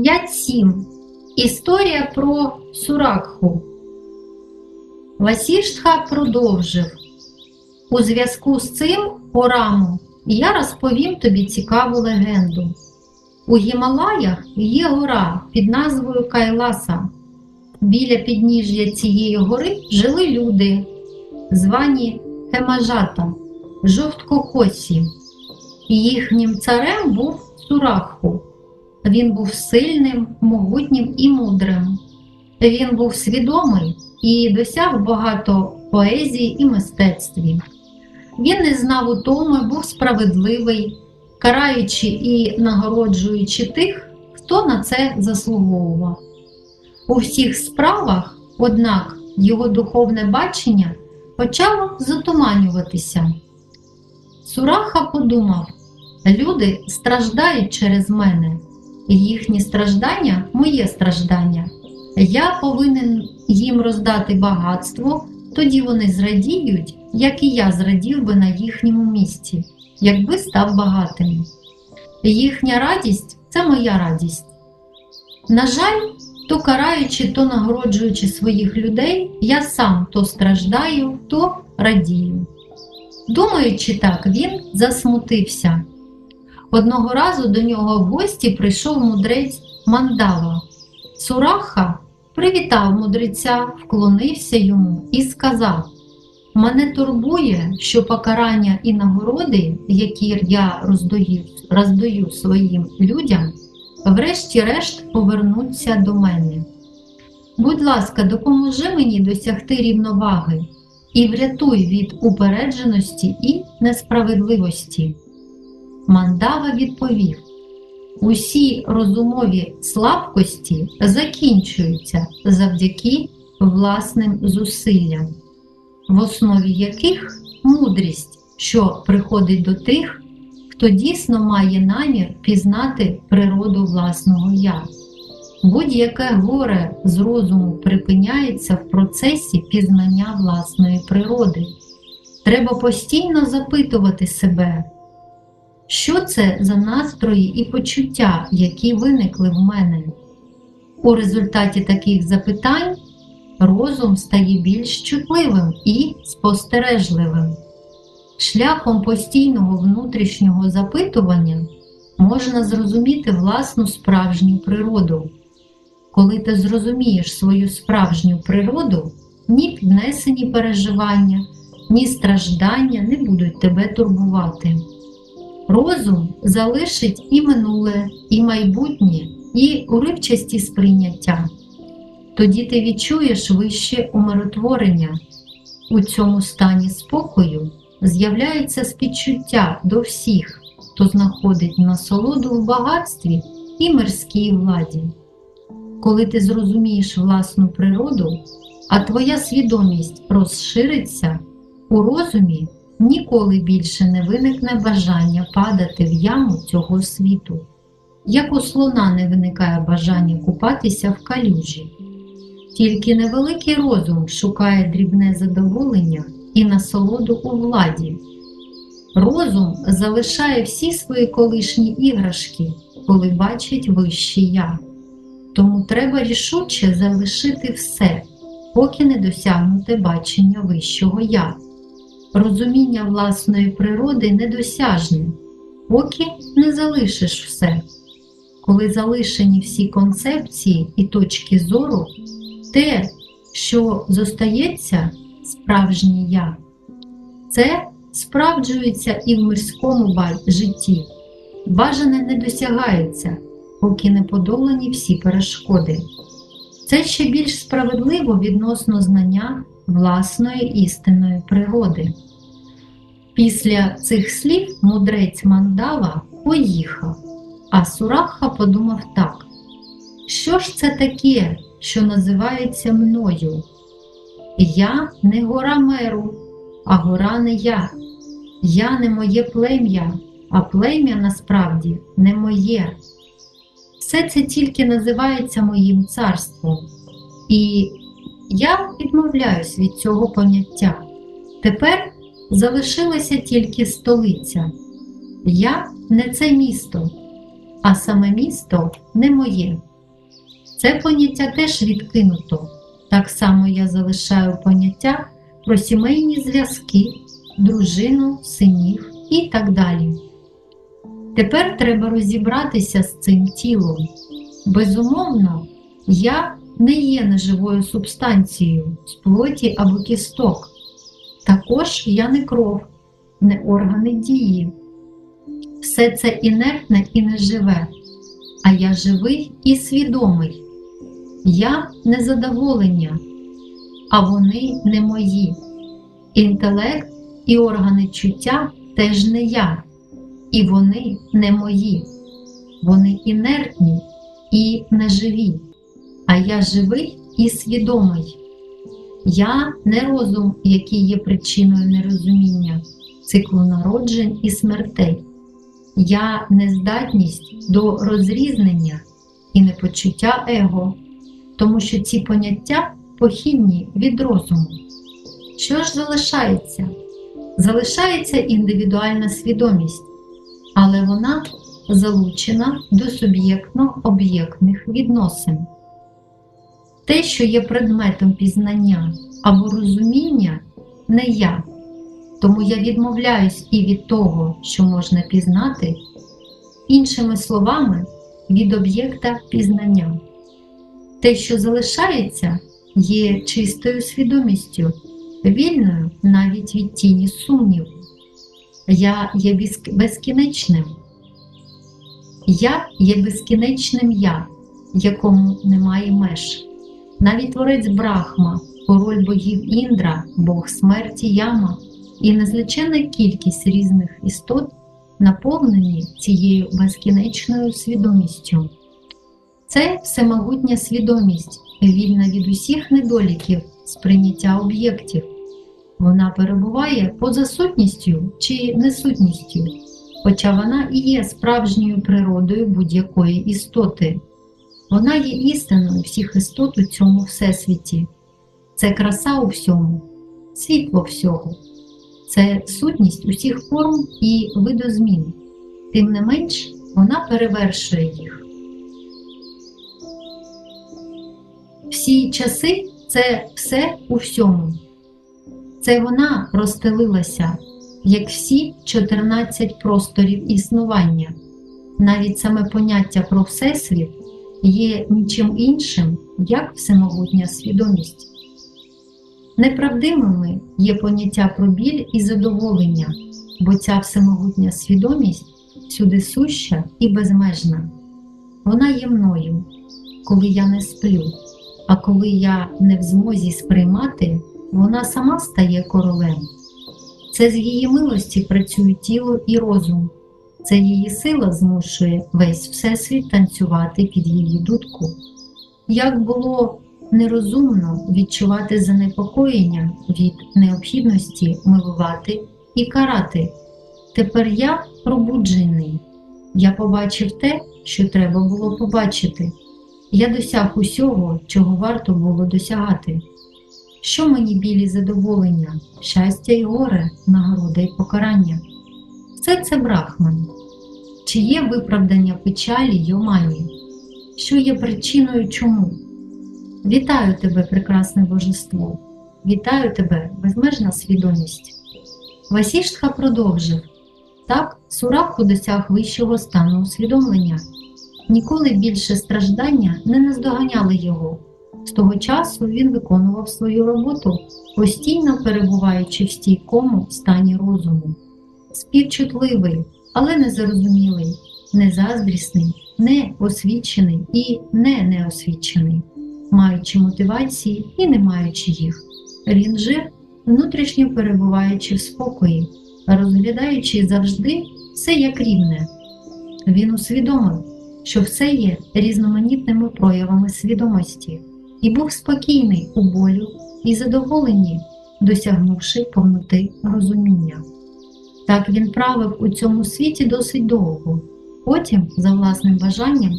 5.7. Історія про Суракху. Васіштха продовжив. У зв'язку з цим, Ораму, я розповім тобі цікаву легенду. У Гімалаях є гора під назвою Кайласа. Біля підніжжя цієї гори жили люди, звані Хемажата, жовткохосі. Їхнім царем був Сураху. Він був сильним, могутнім і мудрим. Він був свідомий і досяг багато поезії і мистецтві. Він не знав утоми, був справедливий, караючи і нагороджуючи тих, хто на це заслуговував. У всіх справах, однак, його духовне бачення почало затуманюватися. Сураха подумав: люди страждають через мене, їхні страждання моє страждання. Я повинен їм роздати багатство, тоді вони зрадіють, як і я зрадів би на їхньому місці, якби став багатим. Їхня радість це моя радість. На жаль, то караючи, то нагороджуючи своїх людей, я сам то страждаю, то радію. Думаючи так, він засмутився. Одного разу до нього в гості прийшов мудрець Мандава. Сураха привітав мудреця, вклонився йому і сказав: Мене турбує, що покарання і нагороди, які я роздаю, роздаю своїм людям, врешті-решт повернуться до мене. Будь ласка, допоможи мені досягти рівноваги і врятуй від упередженості і несправедливості. Мандава відповів: Усі розумові слабкості закінчуються завдяки власним зусиллям, в основі яких мудрість, що приходить до тих, хто дійсно має намір пізнати природу власного я. Будь-яке горе з розуму припиняється в процесі пізнання власної природи. Треба постійно запитувати себе, що це за настрої і почуття, які виникли в мене. У результаті таких запитань розум стає більш чутливим і спостережливим. Шляхом постійного внутрішнього запитування можна зрозуміти власну справжню природу. Коли ти зрозумієш свою справжню природу, ні піднесені переживання, ні страждання не будуть тебе турбувати. Розум залишить і минуле, і майбутнє, і уривчасті сприйняття. Тоді ти відчуєш вище умиротворення. У цьому стані спокою з'являється співчуття до всіх, хто знаходить насолоду в багатстві і мирській владі. Коли ти зрозумієш власну природу, а твоя свідомість розшириться, у розумі ніколи більше не виникне бажання падати в яму цього світу, як у слона не виникає бажання купатися в калюжі. Тільки невеликий розум шукає дрібне задоволення і насолоду у владі. Розум залишає всі свої колишні іграшки, коли бачить вище я. Тому треба рішуче залишити все, поки не досягнути бачення вищого я. Розуміння власної природи недосяжне, поки не залишиш все. Коли залишені всі концепції і точки зору, те, що зостається, справжнє я, це справджується і в мирському житті. Бажане не досягається, поки не подолані всі перешкоди. Це ще більш справедливо відносно знання власної істинної природи. Після цих слів мудрець Мандава поїхав, а Сураха подумав так: що ж це таке, що називається мною? Я не гора меру, а гора не я. Я не моє плем'я, а плем'я насправді не моє. Все це тільки називається моїм царством. І я відмовляюсь від цього поняття. Тепер залишилася тільки столиця. Я не це місто, а саме місто не моє. Це поняття теж відкинуто. Так само я залишаю поняття про сімейні зв'язки, дружину, синів і так далі. Тепер треба розібратися з цим тілом. Безумовно, я не є неживою субстанцією з плоті або кісток. Також я не кров, не органи дії. Все це інертне і неживе, а я живий і свідомий. Я незадоволення, а вони не мої. Інтелект і органи чуття теж не я, і вони не мої. Вони інертні і неживі, а я живий і свідомий. Я не розум, який є причиною нерозуміння, циклу народжень і смертей. Я нездатність до розрізнення і непочуття его, тому що ці поняття похідні від розуму. Що ж залишається? Залишається індивідуальна свідомість, але вона залучена до суб'єктно-об'єктних відносин. Те, що є предметом пізнання або розуміння, не я, тому я відмовляюсь і від того, що можна пізнати, іншими словами, від об'єкта пізнання. Те, що залишається, є чистою свідомістю, вільною навіть від тіні сумніву. Я є безкінечним. Я є безкінечним я, якому немає меж. Навіть творець Брахма, король богів Індра, Бог смерті Яма і незліченна кількість різних істот наповнені цією безкінечною свідомістю. Це всемогутня свідомість, вільна від усіх недоліків сприйняття об'єктів. Вона перебуває поза сутністю чи несутністю, хоча вона і є справжньою природою будь-якої істоти. Вона є істиною всіх істот у цьому всесвіті. Це краса у всьому, світло всього, це сутність усіх форм і видозмін. Тим не менш, вона перевершує їх. Всі часи це все у всьому. Це вона розстелилася, як всі 14 просторів існування. Навіть саме поняття про Всесвіт є нічим іншим, як всемогутня свідомість. Неправдимими є поняття про біль і задоволення, бо ця всемогутня свідомість всюди суща і безмежна. Вона є мною, коли я не сплю, а коли я не в змозі сприймати, вона сама стає королем. Це з її милості працює тіло і розум. Це її сила змушує весь всесвіт танцювати під її дудку. Як було нерозумно відчувати занепокоєння від необхідності милувати і карати. Тепер я пробуджений. Я побачив те, що треба було побачити. Я досяг усього, чого варто було досягати. Що мені білі задоволення, щастя і горе, нагорода і покарання? Все це брахман. Чи є виправдання печалі й? Що є причиною чому? Вітаю тебе, прекрасне божество! Вітаю тебе, безмежна свідомість! Васіштха продовжив так, Сураху досяг вищого стану усвідомлення. Ніколи більше страждання не наздоганяли його. З того часу він виконував свою роботу, постійно перебуваючи в стійкому стані розуму. Співчутливий, але незарозумілий, не освічений і не неосвічений, маючи мотивації і не маючи їх. Він жив, внутрішньо перебуваючи в спокої, розглядаючи завжди все як рівне. Він усвідомив, що все є різноманітними проявами свідомості, і був спокійний у болю і задоволенні, досягнувши повноти розуміння. Так він правив у цьому світі досить довго. Потім, за власним бажанням,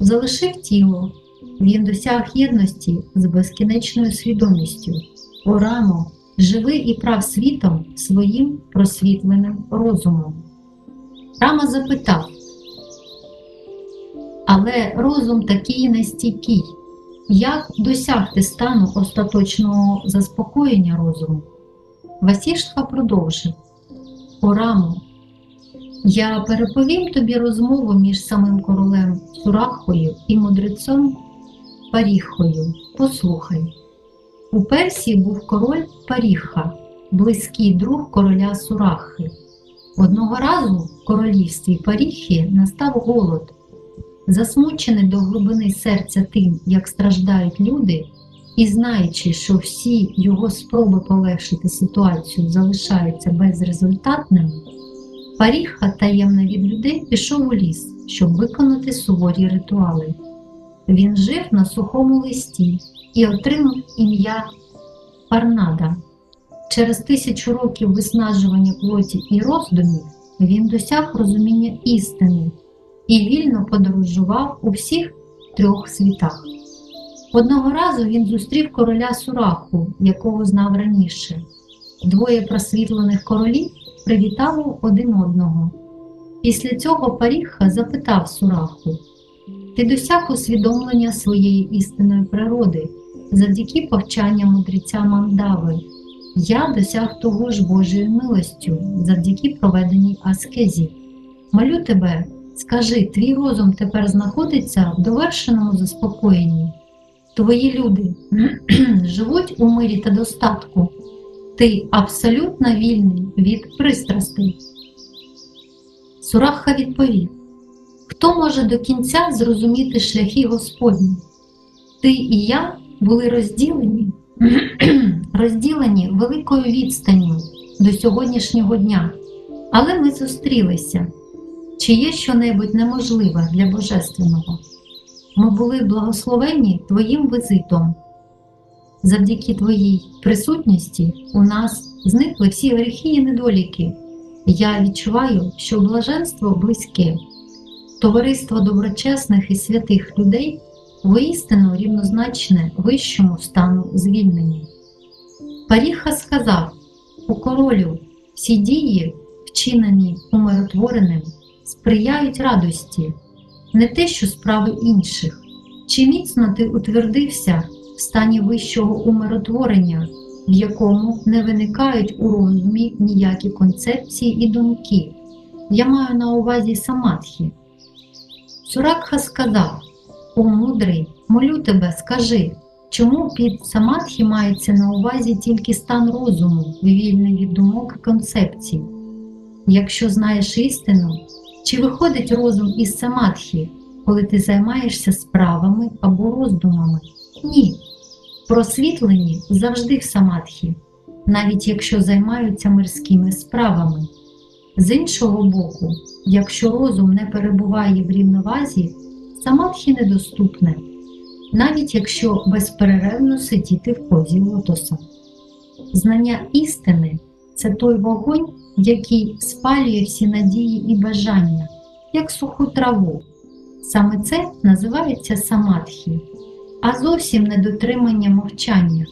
залишив тіло. Він досяг єдності з безкінечною свідомістю. Орамо, живи і прав світом своїм просвітленим розумом. Рама запитав, але розум такий нестійкий, Як досягти стану остаточного заспокоєння розуму? Васіштха продовжив. Орамо, я переповім тобі розмову між самим королем Сурахою і мудрецем Паріхою. Послухай. У Персії був король Паріха, близький друг короля Сурахи. Одного разу в королівстві Паріхи настав голод. Засмучений до глибини серця тим, як страждають люди, і знаючи, що всі його спроби полегшити ситуацію залишаються безрезультатними, Паріха, таємно від людей, пішов у ліс, щоб виконати суворі ритуали. Він жив на сухому листі і отримав ім'я Парнада. Через тисячу років виснажування плоті і роздумів він досяг розуміння істини і вільно подорожував у всіх трьох світах. Одного разу він зустрів короля Сураху, якого знав раніше. Двоє просвітлених королів привітали один одного. Після цього Паріха запитав Сураху: Ти досяг усвідомлення своєї істинної природи завдяки повчанням мудреця Мандави. Я досяг того ж Божою милостю завдяки проведеній аскезі. Молю тебе, скажи, твій розум тепер знаходиться в довершеному заспокоєнні. Твої люди живуть у мирі та достатку. Ти абсолютно вільний від пристрастей. Сураха відповів: Хто може до кінця зрозуміти шляхи Господні? Ти і я були розділені, розділені великою відстанню до сьогоднішнього дня, але ми зустрілися. Чи є щонебудь неможливе для Божественного? Ми були благословені Твоїм визитом. Завдяки Твоїй присутності у нас зникли всі гріхи і недоліки. Я відчуваю, що блаженство близьке, товариство доброчесних і святих людей воістину рівнозначне вищому стану звільнення. Паріха сказав у королю всі дії, вчинені умиротвореним, сприяють радості, не те, що справи інших. Чи міцно ти утвердився в стані вищого умиротворення, в якому не виникають у розумі ніякі концепції і думки? Я маю на увазі самадхі. Суракха сказав: О мудрий, молю тебе, скажи, чому під самадхі мається на увазі тільки стан розуму, вільний від думок і концепцій? Якщо знаєш істину, чи виходить розум із самадхі, коли ти займаєшся справами або роздумами? Ні. Просвітлені завжди в самадхі, навіть якщо займаються мирськими справами. З іншого боку, якщо розум не перебуває в рівновазі, самадхі недоступне, навіть якщо безперервно сидіти в позі лотоса. Знання істини це той вогонь, який спалює всі надії і бажання, як суху траву. Саме це називається самадхі, а зовсім не дотримання мовчання.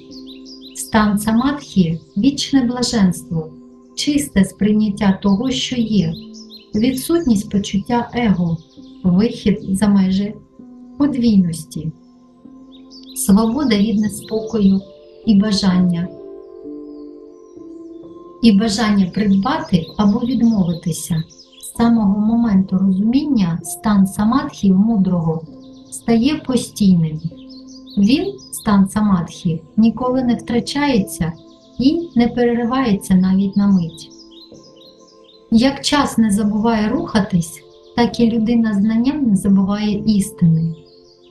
Стан самадхі вічне блаженство, чисте сприйняття того, що є, відсутність почуття его, вихід за межі подвійності, свобода від неспокою і бажання і бажання придбати або відмовитися. З самого моменту розуміння стан самадхі мудрого стає постійним. Він, стан самадхі, ніколи не втрачається і не переривається навіть на мить. Як час не забуває рухатись, так і людина знання не забуває істини.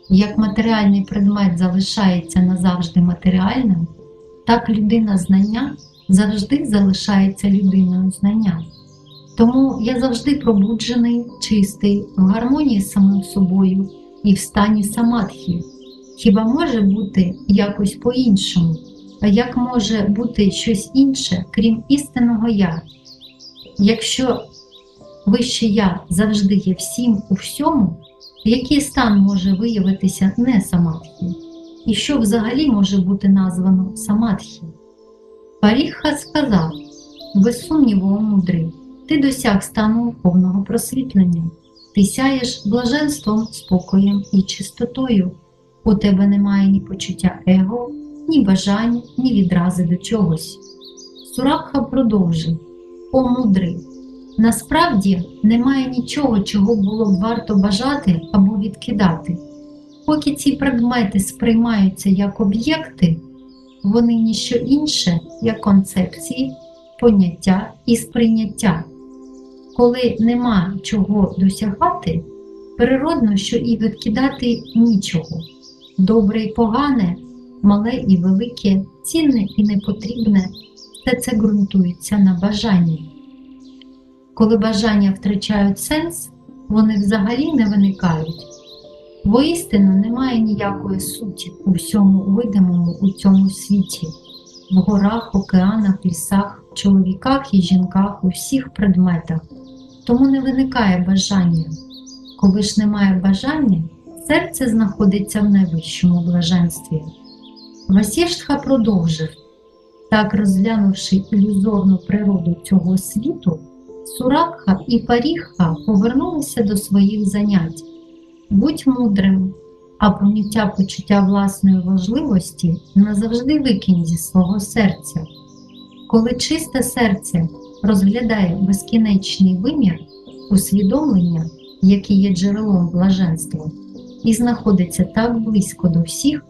Як матеріальний предмет залишається назавжди матеріальним, так людина знання завжди залишається людиною знання. Тому я завжди пробуджений, чистий, в гармонії з самим собою і в стані самадхі. Хіба може бути якось по-іншому? А як може бути щось інше, крім істинного я? Якщо вище я завжди є всім у всьому, який стан може виявитися не самадхі? І що взагалі може бути названо самадхі? Паріха сказав, без сумніву, мудрий, ти досяг стану повного просвітлення, ти сяєш блаженством, спокоєм і чистотою. У тебе немає ні почуття его, ні бажань, ні відрази до чогось. Сурабха продовжив О мудрий! Насправді немає нічого, чого було б варто бажати або відкидати. Поки ці предмети сприймаються як об'єкти, вони ніщо інше, як концепції, поняття і сприйняття. Коли нема чого досягати, природно, що і відкидати нічого. Добре і погане, мале і велике, цінне і непотрібне все це ґрунтується на бажанні. Коли бажання втрачають сенс, вони взагалі не виникають. Воістину немає ніякої суті у всьому видимому у цьому світі, в горах, океанах, лісах, чоловіках і жінках, у всіх предметах. Тому не виникає бажання. Коли ж немає бажання, серце знаходиться в найвищому блаженстві. Васіштха продовжив так розглянувши ілюзорну природу цього світу, Сурабха і Паріха повернулися до своїх занять. Будь мудрим, а поняття почуття власної важливості назавжди викинь зі свого серця. Коли чисте серце розглядає безкінечний вимір, усвідомлення, яке є джерелом блаженства, і знаходиться так близько до всіх,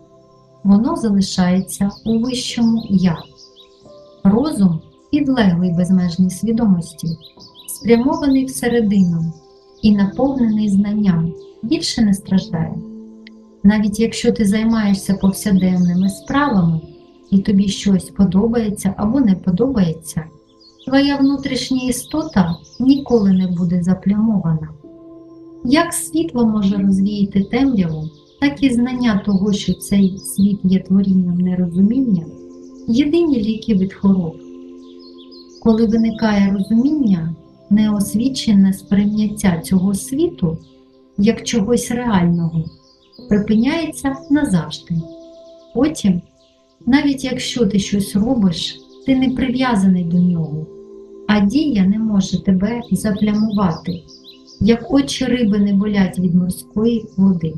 воно залишається у вищому я. Розум, підлеглий безмежній свідомості, спрямований всередину і наповнений знанням, більше не страждає. Навіть якщо ти займаєшся повсякденними справами і тобі щось подобається або не подобається, твоя внутрішня істота ніколи не буде заплямована. Як світло може розвіяти темряву, так і знання того, що цей світ є творінням нерозуміння, єдині ліки від хвороб. Коли виникає розуміння, неосвічене сприйняття цього світу як чогось реального, припиняється назавжди. Потім, навіть якщо ти щось робиш, ти не прив'язаний до нього, а дія не може тебе заплямувати, як очі риби не болять від морської води.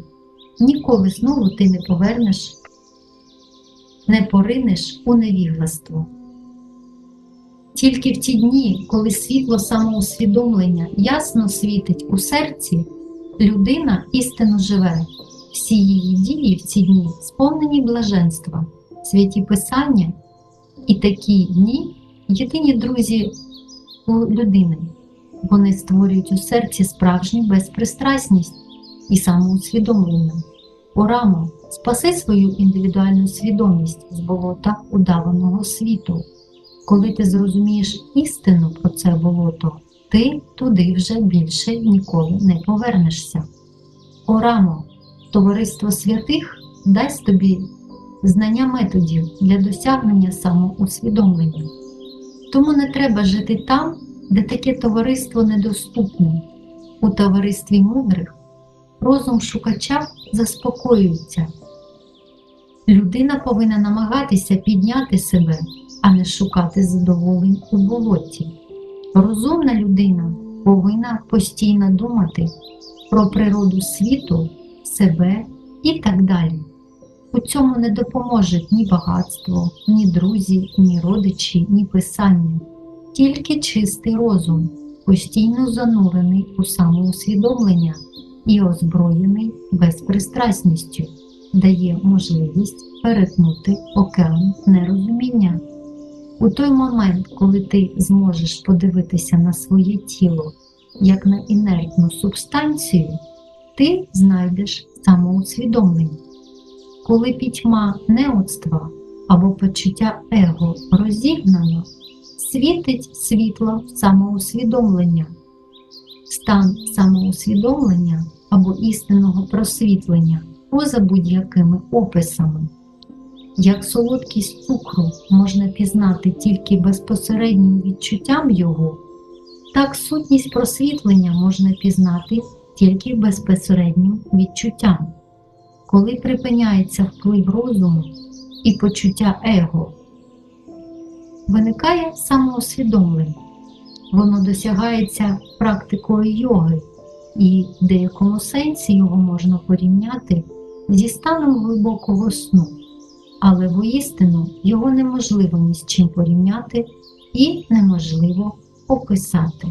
Ніколи знову ти не повернеш, не поринеш у невігластво. Тільки в ті дні, коли світло самоусвідомлення ясно світить у серці, людина істинно живе. Всі її дії в ці дні сповнені блаженства, святі писання і такі дні єдині друзі у людини. Вони створюють у серці справжню безпристрасність і самоусвідомлення. Орамо, спаси свою індивідуальну свідомість з болота удаваного світу. Коли ти зрозумієш істину про це болото, ти туди вже більше ніколи не повернешся. Орамо, товариство святих дасть тобі знання методів для досягнення самоусвідомлення. Тому не треба жити там, де таке товариство недоступне. У товаристві мудрих розум шукача заспокоюється. Людина повинна намагатися підняти себе, а не шукати задоволень у болоті. Розумна людина повинна постійно думати про природу світу, себе і так далі. У цьому не допоможуть ні багатство, ні друзі, ні родичі, ні писання, тільки чистий розум, постійно занурений у самоусвідомлення і озброєний безпристрасністю, дає можливість перетнути океан нерозуміння. У той момент, коли ти зможеш подивитися на своє тіло як на інертну субстанцію, ти знайдеш самоусвідомлення. Коли пітьма неоцтва або почуття его розігнано, світить світло самоусвідомлення, стан самоусвідомлення або істинного просвітлення поза будь-якими описами. Як солодкість цукру можна пізнати тільки безпосереднім відчуттям його, так сутність просвітлення можна пізнати тільки безпосереднім відчуттям. Коли припиняється вплив розуму і почуття его, виникає самоусвідомлення. Воно досягається практикою йоги, і в деякому сенсі його можна порівняти зі станом глибокого сну, але воістину його неможливо ні з чим порівняти і неможливо описати.